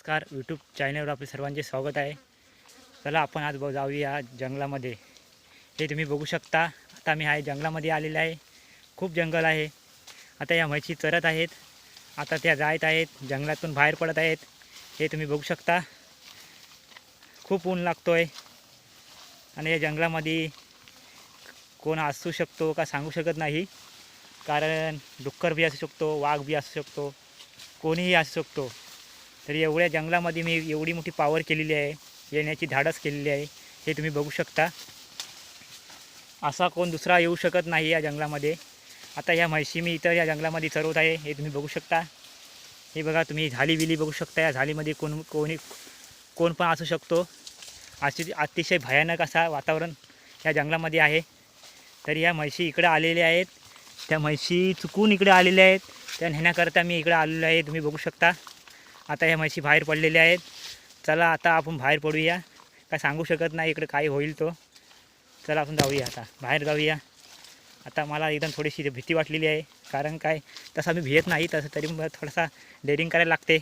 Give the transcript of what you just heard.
नमस्कार. यूट्यूब चॅनलवर आपले सर्वांचे स्वागत आहे. चला आपण आज ब- जाऊया जंगलामध्ये. हे तुम्ही बघू शकता. आता मी आहे जंगलामध्ये आलेले आहे. खूप जंगल आहे. आता या म्हशी चरत आहेत. आता त्या जायत आहेत. जंगलातून बाहेर पडत आहेत. हे तुम्ही बघू शकता. खूप ऊन लागतो आहे आणि या जंगलामध्ये कोण असू शकतो का सांगू शकत नाही. कारण डुक्कर बी असू शकतो वाघ बी असू शकतो. कोणीही असू शकतो. तर एवढ्या जंगलामध्ये मी एवढी मोठी पावर केलेली आहे येण्याची धाडस केलेली आहे हे तुम्ही बघू शकता. असा कोण दुसरा येऊ शकत नाही या जंगलामध्ये. आता ह्या म्हशी मी इतर या जंगलामध्ये चरवत आहे हे तुम्ही बघू शकता. हे बघा तुम्ही झाली विली बघू शकता या झालीमध्ये कोण कोणी कोण पण असू शकतो. अशी अतिशय भयानक असा वातावरण या जंगलामध्ये आहे. तर या म्हशी इकडे आलेल्या आहेत. त्या म्हशी चुकून इकडे आलेल्या आहेत. त्या नेण्याकरता मी इकडे आलेलो आहे तुम्ही बघू शकता. आता ह्या म्हशी बाहेर पडलेल्या आहेत. चला आता आपण बाहेर पडूया. काय सांगू शकत नाही इकडे काय होईल तो. चला आपण जाऊया आता. बाहेर जाऊया. आता मला एकदम थोडीशी भीती वाटलेली आहे. कारण काय तसा मी भियत नाही तसं तरी मला थोडासा डेअरिंग करायला लागते.